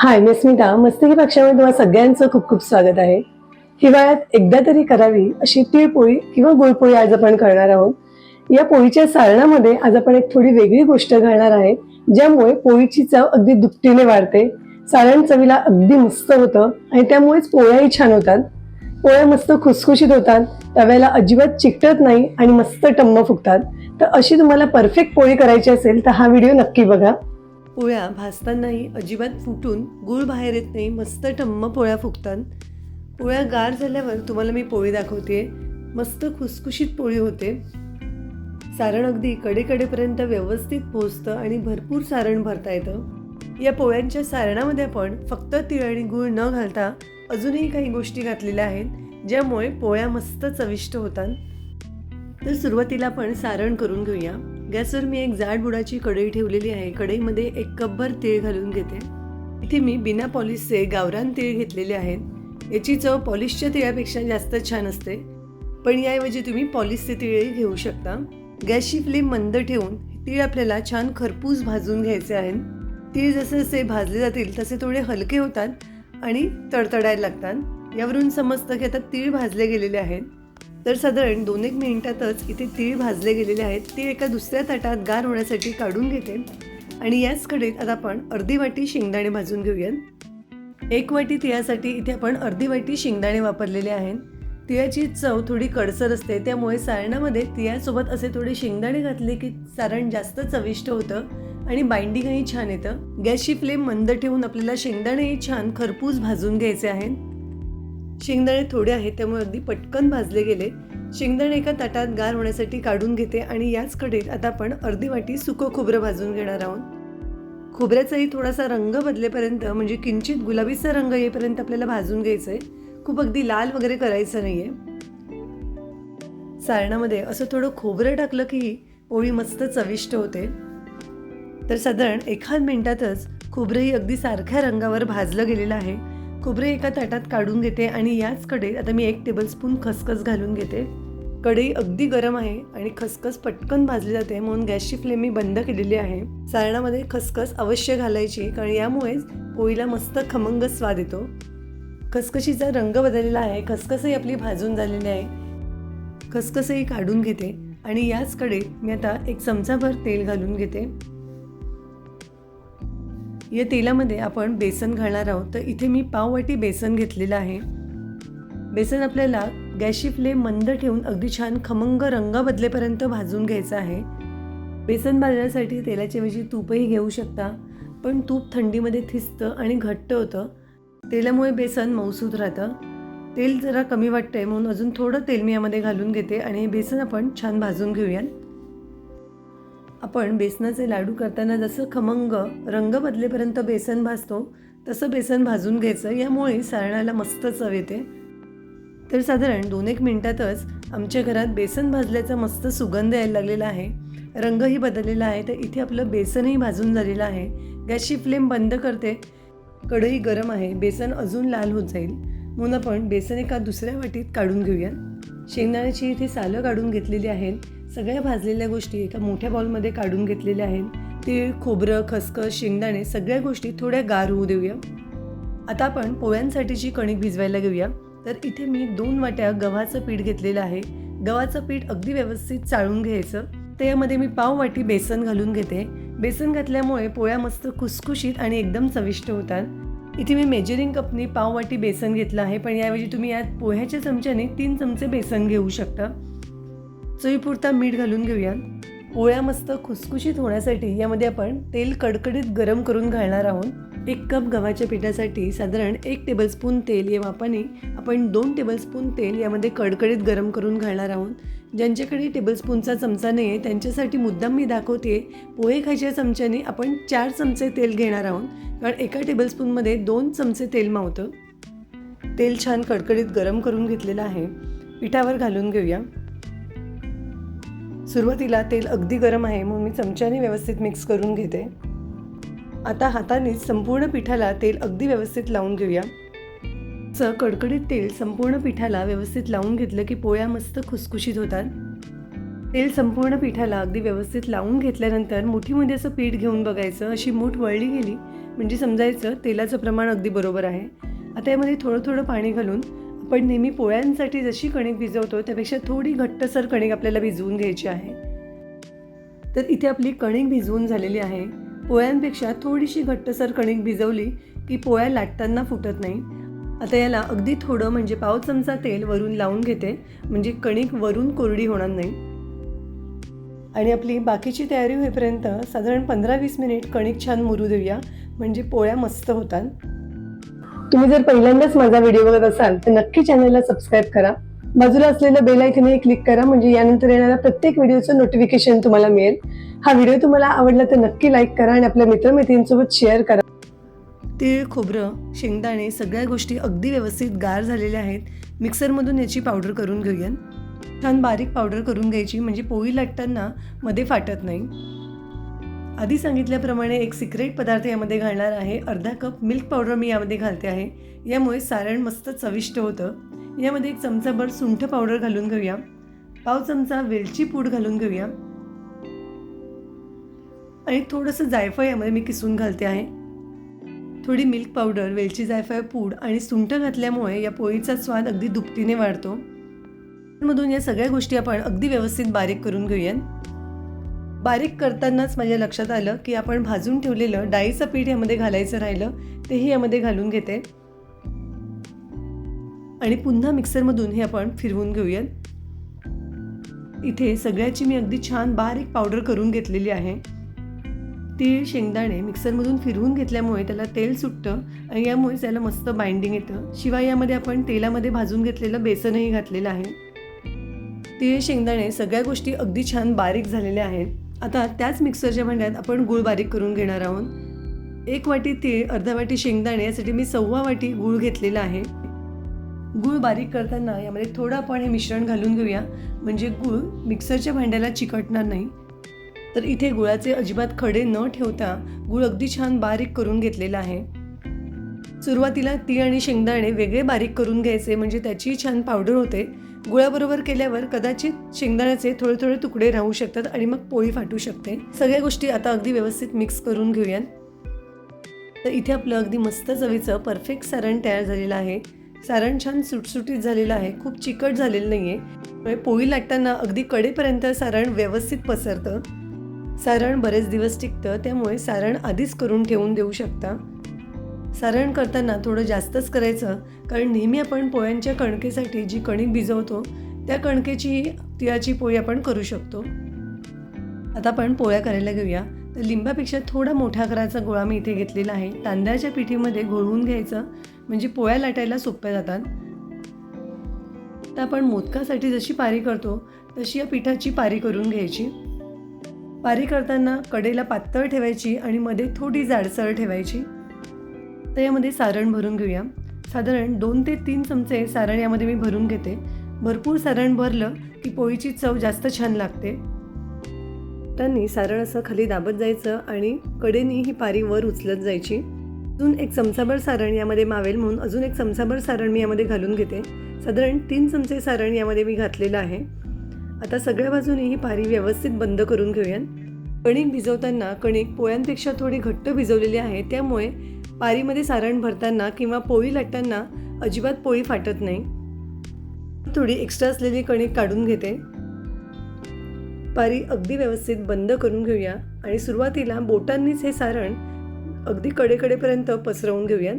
हाय मी स्मिता. मस्तकी पक्षामध्ये तुम्हाला सगळ्यांचं खूप खूप स्वागत आहे. हिवाळ्यात एकदा तरी करावी अशी तिळपोळी किंवा गुळपोळी आज आपण करणार आहोत. या पोळीच्या सारणामध्ये आज आपण एक थोडी वेगळी गोष्ट घालणार आहे ज्यामुळे पोळीची चव अगदी दुपटीने वाढते. सारण चवीला अगदी मस्त होतं आणि त्यामुळेच पोळ्याही छान होतात. पोळ्या मस्त खुसखुशीत होतात तव्याला अजिबात चिकटत नाही आणि मस्त टम्म फुगतात. तर अशी तुम्हाला परफेक्ट पोळी करायची असेल तर हा व्हिडिओ नक्की बघा. पोळ्या भाजतानाही अजिबात फुटून गूळ बाहेर येत नाही मस्त टम्म पोळ्या फुगतात. पोळ्या गार झाल्यावर तुम्हाला मी पोळी दाखवते. मस्त खुसखुशीत पोळी होते. सारण अगदी कडेकडेपर्यंत व्यवस्थित पोचतं आणि भरपूर सारण भरता येतं. या पोळ्यांच्या सारणामध्ये आपण फक्त तीळ आणि गूळ न घालता अजूनही काही गोष्टी घातलेल्या आहेत ज्यामुळे पोळ्या मस्त चविष्ट होतात. तर सुरुवातीला आपण सारण करून घेऊया. गॅसवर मी एक जाड बुडाची कढई ठेवलेली आहे. कढईमध्ये एक कपभर तीळ घालून घेते. इथे मी बिना पॉलिशचे गावरान तीळ घेतलेले आहेत. याची चव पॉलिशच्या तिळापेक्षा जास्त छान असते. पण याऐवजी तुम्ही पॉलिशचे तिळही घेऊ शकता. गॅसची फ्लेम मंद ठेवून तीळ आपल्याला छान खरपूस भाजून घ्यायचे आहेत तीळ जसे जसे भाजले जातील तसे थोडे हलके होतात आणि तडतडायला लागतात. यावरून समजतं की आता तीळ भाजले गेलेले आहेत. तर साधारण दोन एक मिनिटातच इथे तीळ भाजले गेलेले आहेत. तीळ एका दुसऱ्या ताटात गार होण्यासाठी काढून घेते. आणि याच कडेत आता आपण अर्धी वाटी शेंगदाणे भाजून घेऊयात. एक वाटी तिळासाठी इथे आपण अर्धी वाटी शेंगदाणे वापरलेले आहेत. तिळाची चव थोडी कडसर असते त्यामुळे सारणामध्ये तिळासोबत असे थोडे शेंगदाणे घातले की सारण जास्त चविष्ट होतं आणि बाइंडिंगही छान येतं. गॅसची फ्लेम मंद ठेवून आपल्याला शेंगदाणेही छान खरपूस भाजून घ्यायचे आहेत. शेंगदाणे थोडे आहेत त्यामुळे अगदी पटकन भाजले गेले. शेंगदाणे एका ताटात गार होण्यासाठी काढून घेते आणि याच कढईत आता आपण अर्धी वाटी सुकं खोबरं भाजून घेणार आहोत. खोबऱ्याचाही थोडासा रंग बदलेपर्यंत म्हणजे किंचित गुलाबीचा रंग येईपर्यंत आपल्याला भाजून घ्यायचं आहे खूप अगदी लाल वगैरे करायचं नाही आहे सारणामध्ये असं थोडं खोबरं टाकलं की पोळी मस्त चविष्ट होते. तर साधारण एखाद मिनिटातच खोबरंही अगदी सारख्या रंगावर भाजलं गेलेलं आहे. खोबरे एका ताटात काढून घेते आणि याच कढईत आता मी एक टेबलस्पून खसखस घालून घेते. कढई अगदी गरम आहे आणि खसखस पटकन भाजली जाते म्हणून गॅसची फ्लेम मी बंद केलेली आहे. सारणामध्ये खसखस अवश्य घालायची कारण यामुळेच पोळीला मस्त खमंग स्वाद येतो. खसखशीचा रंग बदललेला आहे खसखसही आपली भाजून झालेली आहे. खसखसही काढून घेते आणि याच कढईत मी आता एक चमचाभर तेल घालून घेते. या तेलामध्ये आपण बेसन घालणार आहोत. तर इथे मी पाववाटी बेसन घेतलेलं आहे. बेसन आपल्याला गॅसची फ्लेम मंद ठेवून अगदी छान खमंग रंग बदलेपर्यंत भाजून घ्यायचं आहे. बेसन भाजण्यासाठी तेलाच्या तूपही घेऊ शकता. पण तूप थंडीमध्ये थिसतं आणि घट्ट होतं. तेलामुळे बेसन मऊसूद राहतं. तेल जरा कमी वाटतंय म्हणून अजून थोडं तेल मी यामध्ये घालून घेते आणि हे बेसन आपण छान भाजून घेऊयात. आपण बेसनाचे लाडू करताना जसं खमंग रंग बदलेपर्यंत बेसन भाजतो तसं बेसन भाजून घ्यायचं. यामुळे सारणाला मस्त चव येते. तर साधारण दोन एक मिनटातच आमच्या घरात बेसन भाजल्याचा मस्त सुगंध यायला लागलेला आहे. रंगही बदललेला आहे. तर इथे आपलं बेसनही भाजून झालेलं आहे. गॅसची फ्लेम बंद करते. कढई गरम आहे. बेसन अजून लाल होत जाईल. म्हणून आपण बेसन एका दुसऱ्या वाटीत काढून घेऊया शेंगदाण्याची इथे सालं काढून घेतलेली आहेत. सगळ्या भाजलेल्या गोष्टी एका मोठ्या बॉलमध्ये काढून घेतलेल्या आहेत. तीळ खोबरं खसखस शेंगदाणे सगळ्या गोष्टी थोड्या गार होऊ देऊया. आता आपण पोळ्यांसाठीची कणिक भिजवायला घेऊया तर इथे मी दोन वाट्या गव्हाचं पीठ घेतलेलं आहे. गव्हाचं पीठ अगदी व्यवस्थित चाळून घ्यायचं. त्यामध्ये मी पाव वाटी बेसन घालून घेते. बेसन घातल्यामुळे पोळ्या मस्त खुसखुशीत आणि एकदम चविष्ट होतात. इथे मी मेजरिंग कपनी पाव वाटी बेसन घेतलं आहे पण याऐवजी तुम्ही यात पोह्याच्या चमच्याने तीन चमचे बेसन घेऊ शकता. चवीपुरता मीठ घालून घेऊया पोळ्या मस्त खुसखुशीत होण्यासाठी यामध्ये आपण तेल कडकडीत गरम करून घालणार आहोत. एक कप गव्हाच्या पिठासाठी साधारण एक टेबलस्पून तेल या मापाने आपण दोन टेबलस्पून तेल यामध्ये कडकडीत गरम करून घालणार आहोत. ज्यांच्याकडे टेबलस्पूनचा चमचा नाही आहे त्यांच्यासाठी मुद्दाम मी दाखवते पोहे खायच्या चमच्याने आपण चार चमचे तेल घेणार आहोत. कारण एका टेबलस्पूनमध्ये दोन चमचे तेल मावतं. तेल छान कडकडीत गरम करून घेतलेलं आहे. पिठावर घालून घेऊया. सुरुवातीला तेल अगदी गरम आहे म्हणून मी चमच्याने व्यवस्थित मिक्स करून घेते. आता हाताने संपूर्ण पिठाला तेल अगदी व्यवस्थित लावून घेऊया. च कडकडीत तेल संपूर्ण पिठाला व्यवस्थित लावून घेतलं की पोळ्या मस्त खुसखुशीत होतात. तेल संपूर्ण पिठाला अगदी व्यवस्थित लावून घेतल्यानंतर मुठीमध्ये असं पीठ घेऊन बघायचं अशी मूठ वळली गेली म्हणजे समजायचं तेलाचं प्रमाण अगदी बरोबर आहे. आता यामध्ये थोडं थोडं पाणी घालून पण नेहमी पोळ्यांसाठी जशी कणिक भिजवतो त्यापेक्षा थोडी घट्टसर कणिक आपल्याला भिजवून घ्यायची आहे. तर इथे आपली कणिक भिजवून झालेली आहे. पोळ्यांपेक्षा थोडीशी घट्टसर कणिक भिजवली की पोळ्या लाटताना फुटत नाही. आता याला अगदी थोडं म्हणजे पाव चमचा तेल वरून लावून घेते. म्हणजे कणिक वरून कोरडी होणार नाही. आणि आपली बाकीची तयारी होईपर्यंत साधारण पंधरा वीस मिनिट कणिक छान मुरू देऊया. म्हणजे पोळ्या मस्त होतात. तुम्ही जर पहिल्यांदाच माझा व्हिडिओ बघत असाल तर नक्की चॅनलला सबस्क्राईब करा. बाजूला असलेलं बेल आयकनही क्लिक करा म्हणजे यानंतर येणाऱ्या प्रत्येक व्हिडिओचं नोटिफिकेशन तुम्हाला मिळेल. हा व्हिडिओ तुम्हाला आवडला तर नक्की लाईक करा आणि आपल्या मित्रमैत्रिणींसोबत शेअर करा. तीळ खोबरं शेंगदाणे सगळ्या गोष्टी अगदी व्यवस्थित गार झालेल्या आहेत. मिक्सरमधून याची पावडर करून घेऊया छान बारीक पावडर करून घ्यायची म्हणजे पोळी लाटताना मध्ये फाटत नाही. आधी सांगितल्याप्रमाणे एक सिक्रेट पदार्थ यामध्ये घालणार आहे. अर्धा कप मिल्क पावडर मी यामध्ये घालते आहे. यामुळे सारण मस्त चविष्ट होतं. यामध्ये एक चमचाभर सुंठ पावडर घालून घेऊया. पाव चमचा वेलची पूड घालून घेऊया. आणि थोडंसं जायफळ यामध्ये मी किसून घालते आहे. थोडी मिल्क पावडर वेलची जायफळ पूड आणि सुंठ घातल्यामुळे या पोळीचा स्वाद अगदी दुपटीने वाढतो. मधून या सगळ्या गोष्टी आपण अगदी व्यवस्थित बारीक करून घेऊया बारीक करतानाच माझ्या लक्षात आलं की आपण भाजून ठेवलेलं डाळीचं पीठ यामध्ये घालायचं राहिलं तेही यामध्ये घालून घेते. आणि पुन्हा मिक्सरमधून हे आपण फिरवून घेऊयात. इथे सगळ्याची मी अगदी छान बारीक पावडर करून घेतलेली आहे. तीळ शेंगदाणे मिक्सरमधून फिरवून घेतल्यामुळे त्याला तेल सुटतं आणि यामुळे त्याला मस्त बाइंडिंग येतं. शिवाय यामध्ये आपण तेलामध्ये भाजून घेतलेलं बेसनही घातलेलं आहे. तीळ शेंगदाणे सगळ्या गोष्टी अगदी छान बारीक झालेल्या आहेत. आता त्याच मिक्सरच्या भांड्यात आपण गूळ बारीक करून घेणार आहोत. एक वाटी तीळ अर्धा वाटी शेंगदाणे यासाठी मी सव्वा वाटी गूळ घेतलेला आहे. गूळ बारीक करताना यामध्ये थोडं आपण हे मिश्रण घालून घेऊया. म्हणजे गूळ मिक्सरच्या भांड्याला चिकटणार नाही. तर इथे गुळाचे अजिबात खडे न ठेवता गूळ अगदी छान बारीक करून घेतलेला आहे. सुरुवातीला तीळ आणि शेंगदाणे वेगळे बारीक करून घ्यायचे म्हणजे त्याची छान पावडर होते. गुळाबरोबर केल्यावर कदाचित शेंगदाण्याचे थोडे थोडे तुकडे राहू शकतात आणि मग पोळी फाटू शकते. सगळ्या गोष्टी आता अगदी व्यवस्थित मिक्स करून घेऊयात. तर इथे आपलं अगदी मस्त चवीचं परफेक्ट सारण तयार झालेलं आहे. सारण छान सुटसुटीत झालेलं आहे. खूप चिकट झालेलं नाही आहे पोळी लाटताना अगदी कडेपर्यंत सारण व्यवस्थित पसरतं. सारण बरेच दिवस टिकतं. त्यामुळे सारण आधीच करून ठेवून देऊ शकता. सारण करताना थोडं जास्तच करायचं कारण नेहमी आपण पोळ्यांच्या कणकेसाठी जी कणिक भिजवतो त्या कणकेची तिळाची पोळी आपण करू शकतो. आता आपण पोळ्या करायला घेऊया. तर लिंबापेक्षा थोडा मोठ्या आकाराचा गोळा मी इथे घेतलेला आहे. तांदळाच्या पिठीमध्ये घोळवून घ्यायचं म्हणजे पोळ्या लाटायला सोप्या जातात. तर आपण मोदकासाठी जशी पारी करतो तशी या पिठाची पारी करून घ्यायची. पारी करताना कडेला पातळ ठेवायची आणि मध्ये थोडी जाडसर ठेवायची. तर यामध्ये सारण भरून घेऊया. साधारण दोन ते तीन चमचे सारण यामध्ये मी भरून घेते. भरपूर सारण भरलं की पोळीची चव जास्त छान लागते. त्यांनी सारण असं खाली दाबत जायचं आणि कडेनी ही पारी वर उचलत जायची. अजून एक चमचाभर सारण यामध्ये मावेल म्हणून अजून एक चमचाभर सारण मी यामध्ये घालून घेते. साधारण तीन चमचे सारण यामध्ये मी घातलेलं आहे. आता सगळ्या बाजूनी ही पारी व्यवस्थित बंद करून घेऊया कणिक भिजवताना कणिक पोळ्यांपेक्षा थोडी घट्ट भिजवलेली आहे त्यामुळे पारीमध्ये सारण भरताना किंवा पोळी लाटताना अजिबात पोळी फाटत नाही. थोडी एक्स्ट्रा असलेली कणिक काढून घेते. पारी अगदी व्यवस्थित बंद करून घेऊया आणि सुरुवातीला बोटांनीच हे सारण अगदी कडेकडेपर्यंत पसरवून घेऊया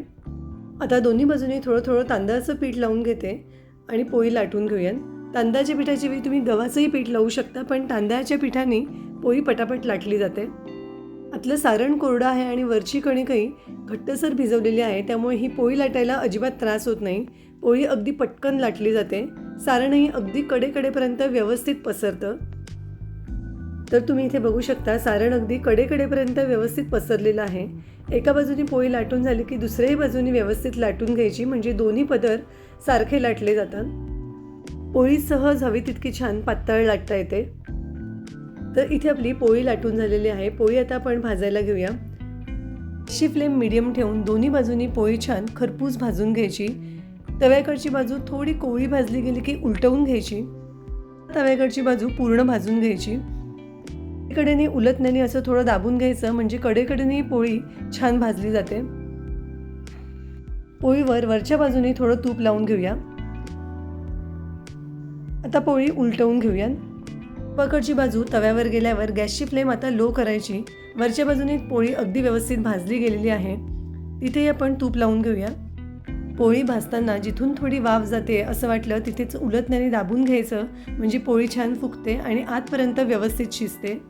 आता दोन्ही बाजूनी थोडं थोडं तांदळाचं पीठ लावून घेते आणि पोळी लाटून घेऊया तांदळाच्या पिठाची वेळी तुम्ही गव्हाचंही पीठ लावू शकता पण तांदळाच्या पिठाने पोळी पटापट लाटली जाते. आतलं सारण कोरडं आहे आणि वरची कणिकही घट्टसर भिजवलेली आहे त्यामुळे ही पोळी लाटायला अजिबात त्रास होत नाही. पोळी अगदी पटकन लाटली जाते. सारणही अगदी कडेकडेपर्यंत व्यवस्थित पसरतं. तर तुम्ही इथे बघू शकता सारण अगदी कडेकडेपर्यंत व्यवस्थित पसरलेलं आहे. एका बाजूनी पोळी लाटून झाली की दुसऱ्याही बाजूनी व्यवस्थित लाटून घ्यायची म्हणजे दोन्ही पदर सारखे लाटले जातात. पोळी सहज हवी तितकी छान पातळ लाटता येते. तर इथे आपली पोळी लाटून झालेली आहे. पोळी आता आपण भाजायला घेऊया. अशी फ्लेम मिडियम ठेवून दोन्ही बाजूनी पोळी छान खरपूस भाजून घ्यायची. तव्याकडची बाजू थोडी कोळी भाजली गेली की उलटवून घ्यायची. तव्याकडची बाजू पूर्ण भाजून घ्यायची. कडेने नाही असं थोडं दाबून घ्यायचं म्हणजे कडेकडेने पोळी छान भाजली जाते. पोळीवर वरच्या बाजूने थोडं तूप लावून घेऊया. आता पोळी उलटवून घेऊया पकडची बाजू तव्यावर गेल्यावर गॅसची फ्लेम आता लो करायची. वरच्या बाजूने पोळी अगदी व्यवस्थित भाजली गेलेली आहे. तिथे आपण तूप लावून घेऊया. पोळी भाजताना जिथून थोडी वाफ जाते असं वाटलं तिथेच उलटण्याने दाबून घ्यायचं. म्हणजे पोळी छान फुगते आणि आतपर्यंत व्यवस्थित शिजते.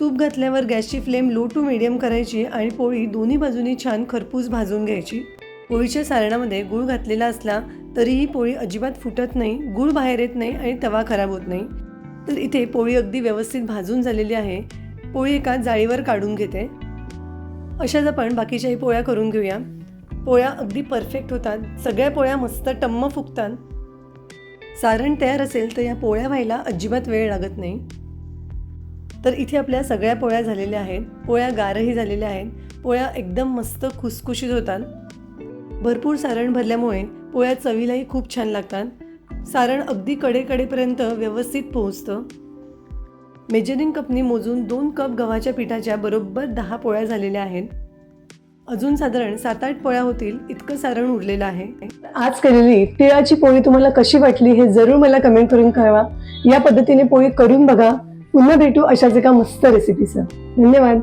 तूप घातल्यावर गॅसची फ्लेम लो टू मिडियम करायची आणि पोळी दोन्ही बाजूनी छान खरपूस भाजून घ्यायची. पोळीच्या सारणामध्ये गूळ घातलेला असला तरीही पोळी अजिबात फुटत नाही गूळ बाहेर येत नाही आणि तवा खराब होत नाही. तर इथे पोळी अगदी व्यवस्थित भाजून झालेली आहे. पोळी एका जाळीवर काढून घेते. अशाच आपण बाकीच्याही पोळ्या करून घेऊया. पोळ्या अगदी परफेक्ट होतात. सगळ्या पोळ्या मस्त टम्म फुगतात. सारण तयार असेल तर या पोळ्या व्हायला अजिबात वेळ लागत नाही. तर इथे आपल्या सगळ्या पोळ्या झालेल्या आहेत. पोळ्या गारही झालेल्या आहेत. पोळ्या एकदम मस्त खुसखुशीत होतात. भरपूर सारण भरल्यामुळे पोळ्या चवीलाही खूप छान लागतात. सारण अगदी कडेकडेपर्यंत व्यवस्थित पोहोचतं. मेजरिंग कपनी मोजून दोन कप गव्हाच्या पिठाच्या बरोबर दहा पोळ्या झालेल्या आहेत. अजून साधारण सात आठ पोळ्या होतील इतकं सारण उरलेलं आहे. आज केलेली तिळाची पोळी तुम्हाला कशी वाटली हे जरूर मला कमेंट करून कळवा. या पद्धतीने पोळी करून बघा. पुन्हा भेटू अशाच एका मस्त रेसिपीचं धन्यवाद.